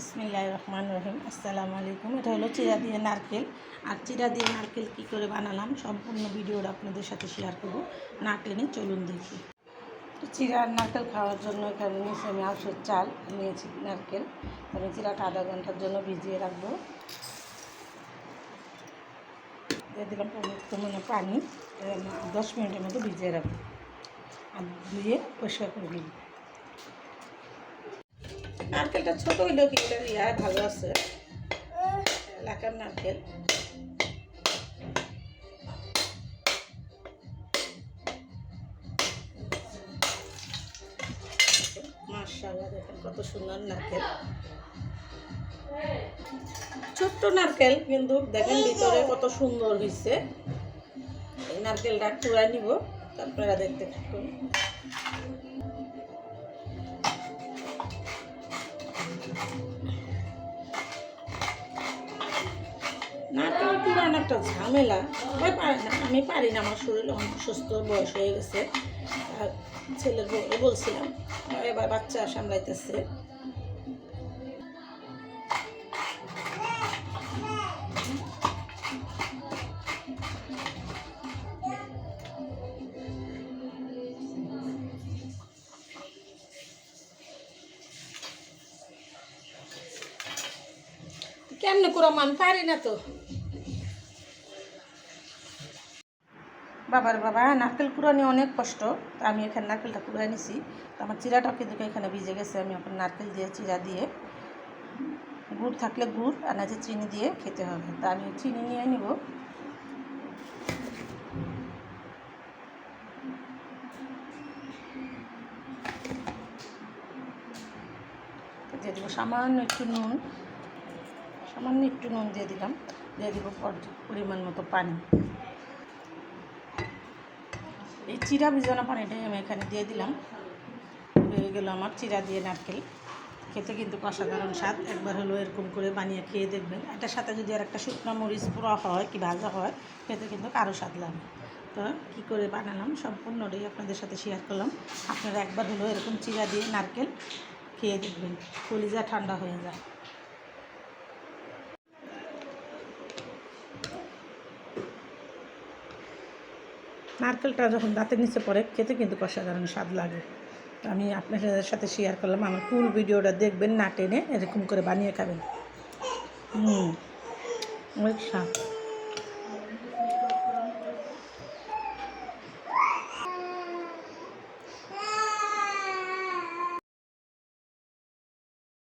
বিসমিল্লাহ রহমান রহিম আসসালামু আলাইকুম এটা হলো চিরা দিয়ে নারকেল। আর চিরা দিয়ে নারকেল কী করে বানালাম, সম্পূর্ণ ভিডিওটা আপনাদের সাথে শেয়ার করব। না টেনে চলুন দেখি। তো চিরা নারকেল খাওয়ার জন্য এখানে নিয়েছি আমি আউশের চাল, নিয়েছি নারকেল। আমি চিরাটা আধা ঘণ্টার জন্য ভিজিয়ে রাখব। দিয়ে দিলাম মানে পানি দশ মিনিটের মতো ভিজিয়ে রাখব। আর ধুয়ে পরিষ্কার করে নিব। নারকেলটা ছোট হইলেও কি এটা ইয়া ভালো আছে? এলাকার নারকেল। মার্শাল্লাহ দেখেন কত সুন্দর নারকেল। ছোট্ট নারকেল, কিন্তু দেখেন ভিতরে কত সুন্দর হয়েছে নারকেলটা চূড়ায় নিব আপনারা দেখতে থাকুন। একটা ঝামেলা। না, আমি পারি না, আমার শরীর অনেক সুস্থ বয়স হয়ে গেছে। ছেলের বউকে বলছিলাম, এবার বাচ্চা সামলাইতেছে। কেমনে করে মান পারি না তো? বাবার বাবা নারকেল কুড়ানি অনেক কষ্ট, তা আমি এখানে নারকেলটা কুড়াই নিছি। তো আমার চিরাটাও কিন্তু এখানে ভিজে গেছে, আমি এখন নারকেল দিয়ে, চিরা দিয়ে, গুড় থাকলে গুড় আর না যে চিনি দিয়ে খেতে হবে। তা আমি চিনি নিয়ে নিব। দিয়ে দেবো সামান্য একটু নুন, সামান্য একটু নুন দিয়ে দিলাম, দিয়ে দিব পরিমাণ মতো পানি। এই চিরা ভিজানো পানিটাই আমি এখানে দিয়ে দিলাম। হয়ে গেল আমার চিরা দিয়ে নারকেল। খেতে কিন্তু অসাধারণ স্বাদ। একবার হলো এরকম করে বানিয়ে খেয়ে দেখবেন। এটার সাথে যদি আর একটা শুকনো মরিচ পোড়া হয় কি ভাজা হয়, খেতে কিন্তু আরও স্বাদ লাগে তো কী করে বানালাম? সম্পূর্ণটাই আপনাদের সাথে শেয়ার করলাম। আপনারা একবার হলো এরকম চিরা দিয়ে নারকেল খেয়ে দেখবেন। কলিজা ঠান্ডা হয়ে যায়। নারকেলটা যখন দাঁতের নিচে পরে খেতে কিন্তু অসাধারণ স্বাদ লাগে। তো আমি আপনাদের সাথে শেয়ার করলাম। আমার ফুল ভিডিওটা দেখবেন না টেনে, এরকম করে বানিয়ে খাবেন। হুম, অনেক স্বাদ।